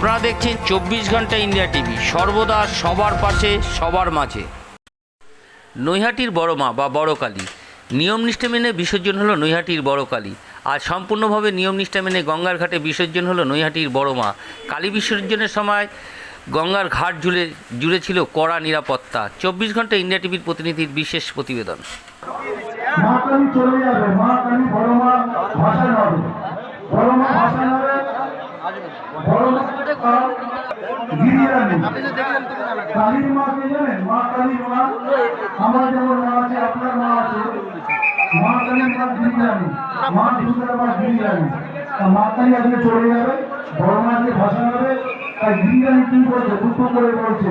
আপনারা দেখছেন চব্বিশ ঘণ্টা ইন্ডিয়া টিভি, সর্বদা সবার পাশে, সবার মাঝে। নৈহাটির বড় মা বা বড় কালী, নিয়ম নিষ্ঠা মেনে বিসর্জন হলো নৈহাটির বড় কালী, আর সম্পূর্ণভাবে নিয়ম নিষ্ঠা মেনে গঙ্গার ঘাটে বিসর্জন হলো নৈহাটির বড় মা। কালী বিসর্জনের সময় গঙ্গার ঘাট জুড়ে জুড়ে ছিল কড়া নিরাপত্তা। চব্বিশ ঘণ্টা ইন্ডিয়া টিভির প্রতিনিধির বিশেষ প্রতিবেদন। চলে যাবে মা কালী বড় মা ভাষা হবে বড় মা ভাষা হবে বড় মা কালীর মা কে জানেন মা কালীর মা আমার যেমন মা আছে আপনার মা আছে মা কালীর মা গিরিরানি মা দুর্গার মা তা মা কালী আজকে চলে যাবে বড় মা আজকে ভাষা হবে তাই বিরিয়ানি কি করছে দুটো করে বলছে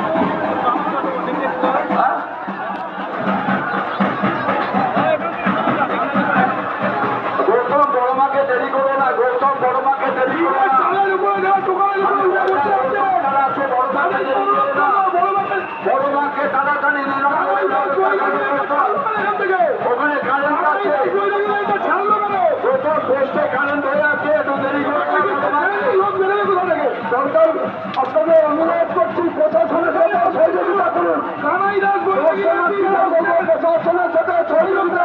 ওখানে কারেন্ট আছে। গৌতম পোস্টে কারেন্ট হয়ে আছে একটু দেরি করো আপনাদের অনুরোধ করছি প্রশাসনের সাথে সহযোগিতা করুন। প্রশাসনের সাথে সহযোগিতা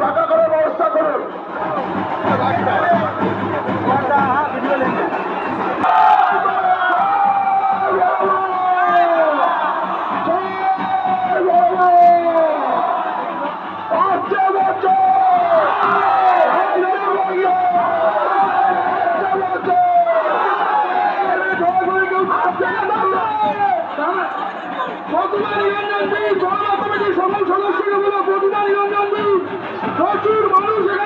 ফাঁকা করার ব্যবস্থা করুন। কমিটির সকল সদস্যকে বলো প্রতিমা নিরঞ্জন দিন প্রচুর মানুষ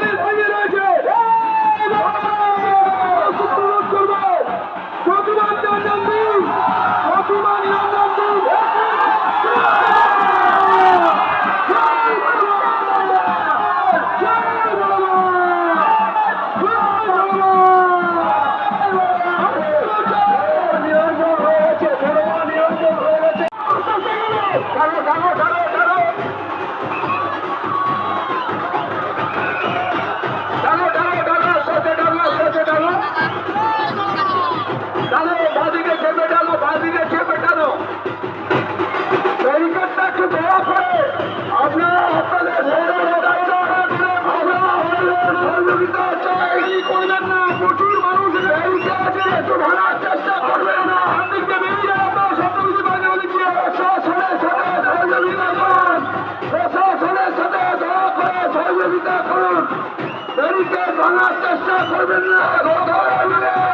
রাখুন ব্যারিকেড চেষ্টা করবেন না।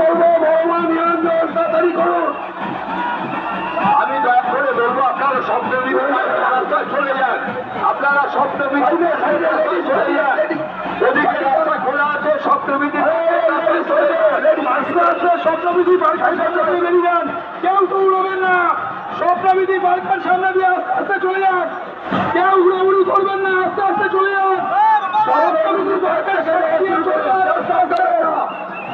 বলব ভগবান নিরঞ্জন তাড়াতাড়ি করুন আমি দয়া করে বলব আপনারা শব্দ রাস্তায় চলে যান। আপনারা শব্দ বিদ্যুৎ চলে যান। ওদিকে রাস্তা খোলা আছে শব্দ শব্দবিধি বাড়ির সামনে বেরিয়ে যান। কেউ তো উড়বেন না। শব্দবিধি বাড়ির সামনে দিয়ে আস্তে আস্তে চলে যান। কেউ উড়াউড়ি করবেন না আস্তে আস্তে চলে যান। শব্দবিধি বাড়ির সামনে দিয়ে চলে যান, আস্তে আস্তে। কেউ টপকাবে না কেউ বাড়ির সামনে